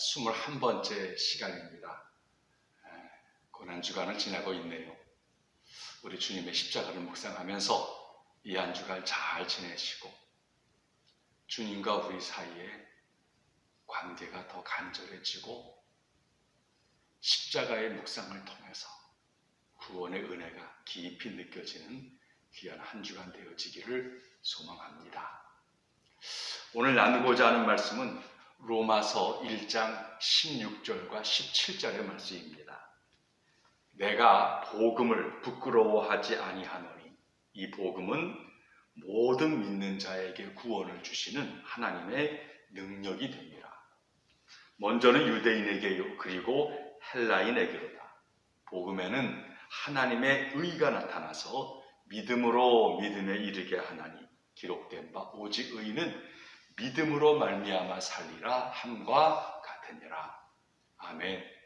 21번째 시간입니다. 고난주간을 지나고 있네요. 우리 주님의 십자가를 묵상하면서 이 한 주간 잘 지내시고 주님과 우리 사이에 관계가 더 간절해지고 십자가의 묵상을 통해서 구원의 은혜가 깊이 느껴지는 귀한 한 주간 되어지기를 소망합니다. 오늘 나누고자 하는 말씀은 로마서 1장 16절과 17절의 말씀입니다. 내가 복음을 부끄러워하지 아니하노니 이 복음은 모든 믿는 자에게 구원을 주시는 하나님의 능력이 됩니다. 먼저는 유대인에게요 그리고 헬라인에게로다. 복음에는 하나님의 의가 나타나서 믿음으로 믿음에 이르게 하나니 기록된 바 오직 의는 믿음으로 말미암아 살리라 함과 같으니라. 아멘.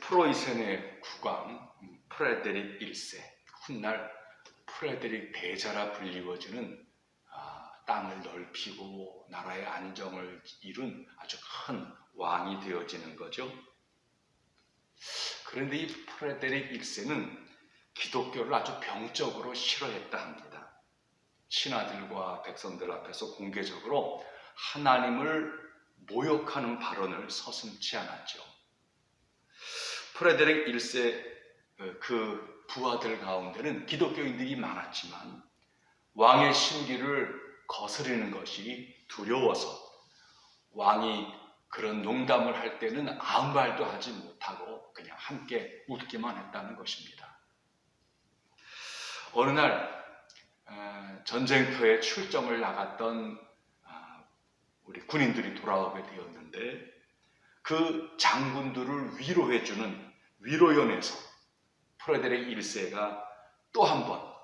프로이센의 국왕 음, 프레데릭 1세 훗날 프레데릭 대자라 불리워지는 아, 땅을 넓히고 나라의 안정을 이룬 아주 큰 왕이 되어지는 거죠. 그런데 이 프레데릭 1세는 기독교를 아주 병적으로 싫어했다 합니다. 신하들과 백성들 앞에서 공개적으로 하나님을 모욕하는 발언을 서슴지 않았죠. 프레데릭 1세 그 부하들 가운데는 기독교인들이 많았지만 왕의 심기를 거스르는 것이 두려워서 왕이 그런 농담을 할 때는 아무 말도 하지 못하고 그냥 함께 웃기만 했다는 것입니다. 어느 날 전쟁터에 출정을 나갔던 아, 우리 군인들이 돌아오게 되었는데 그 장군들을 위로해주는 위로연에서 프레데릭 1세가 또 한 번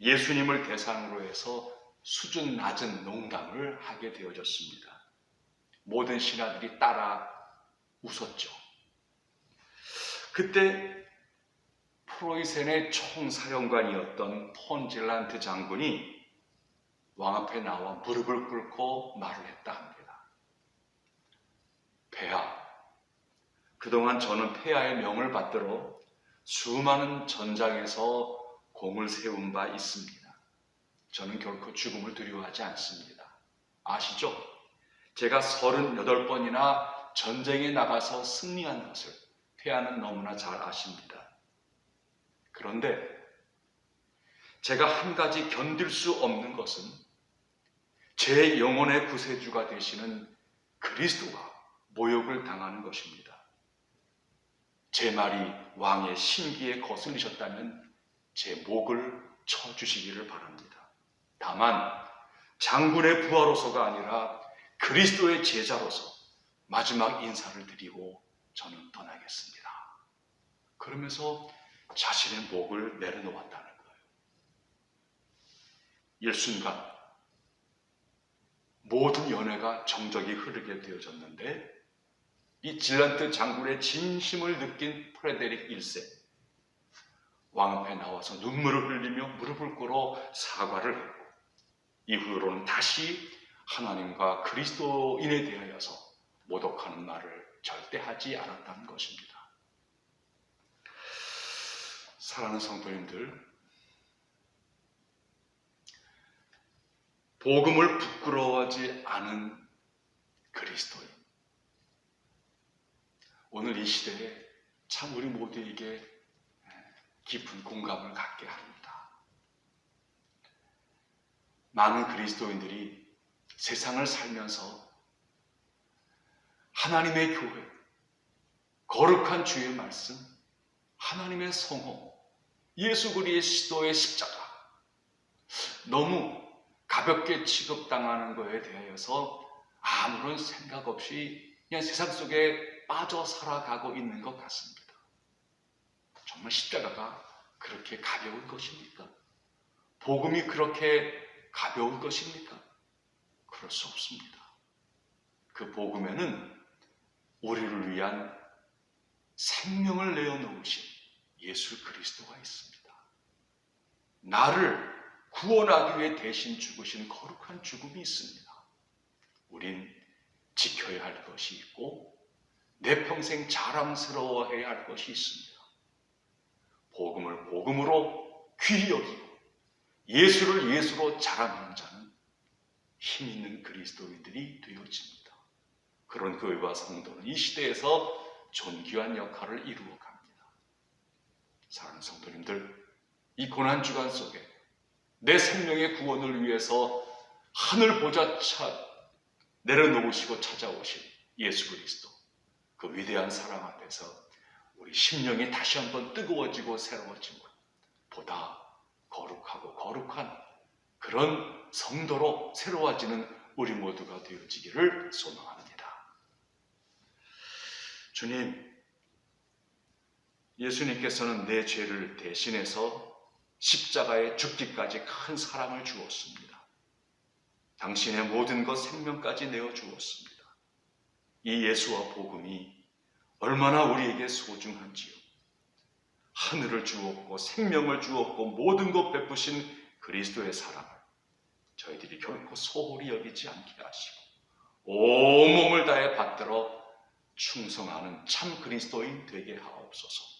예수님을 대상으로 해서 수준 낮은 농담을 하게 되어졌습니다. 모든 신하들이 따라 웃었죠. 그때 프로이센의 총사령관이었던 폰질란트 장군이 왕 앞에 나와 무릎을 꿇고 말을 했다 합니다. 폐하, 그동안 저는 폐하의 명을 받들어 수많은 전장에서 공을 세운 바 있습니다. 저는 결코 죽음을 두려워하지 않습니다. 아시죠? 제가 38번이나 전쟁에 나가서 승리한 것을 폐하는 너무나 잘 아십니다. 그런데 제가 한 가지 견딜 수 없는 것은 제 영혼의 구세주가 되시는 그리스도가 모욕을 당하는 것입니다. 제 말이 왕의 심기에 거슬리셨다면 제 목을 쳐주시기를 바랍니다. 다만 장군의 부하로서가 아니라 그리스도의 제자로서 마지막 인사를 드리고 저는 떠나겠습니다. 그러면서 자신의 목을 내려놓았다는 거예요. 일순간 모든 연애가 정적이 흐르게 되어졌는데 이 질란트 장군의 진심을 느낀 프레데릭 1세 왕 앞에 나와서 눈물을 흘리며 무릎을 꿇어 사과를 했고 이후로는 다시 하나님과 그리스도인에 대하여서 모독하는 말을 절대 하지 않았다는 것입니다. 사랑하는 성도님들, 복음을 부끄러워하지 않은 그리스도인. 오늘 이 시대에 참 우리 모두에게 깊은 공감을 갖게 합니다. 많은 그리스도인들이 세상을 살면서 하나님의 교회, 거룩한 주의 말씀, 하나님의 성호, 예수 그리스도의 십자가 너무 가볍게 취급당하는 것에 대하여서 아무런 생각 없이 그냥 세상 속에 빠져 살아가고 있는 것 같습니다. 정말 십자가가 그렇게 가벼운 것입니까? 복음이 그렇게 가벼운 것입니까? 그럴 수 없습니다. 그 복음에는 우리를 위한 생명을 내어놓으신 예수 그리스도가 있습니다. 나를 구원하기 위해 대신 죽으신 거룩한 죽음이 있습니다. 우린 지켜야 할 것이 있고 내 평생 자랑스러워해야 할 것이 있습니다. 복음을 복음으로 귀히 여기고 예수를 예수로 자랑하는 자는 힘 있는 그리스도인들이 되어집니다. 그런 교회와 성도는 이 시대에서 존귀한 역할을 이루어 갑니다. 사랑하는 성도님들, 이 고난 주간 속에 내 생명의 구원을 위해서 하늘 보좌 차 내려놓으시고 찾아오신 예수 그리스도 그 위대한 사랑 앞에서 우리 심령이 다시 한번 뜨거워지고 새로워진 것 보다 거룩하고 거룩한 그런 성도로 새로워지는 우리 모두가 되어지기를 소망합니다. 주님, 예수님께서는 내 죄를 대신해서 십자가에 죽기까지 큰 사랑을 주었습니다. 당신의 모든 것 생명까지 내어 주었습니다. 이 예수와 복음이 얼마나 우리에게 소중한지요. 하늘을 주었고 생명을 주었고 모든 것 베푸신 그리스도의 사랑을 저희들이 결코 소홀히 여기지 않게 하시고 온몸을 다해 받들어 충성하는 참 그리스도인 되게 하옵소서.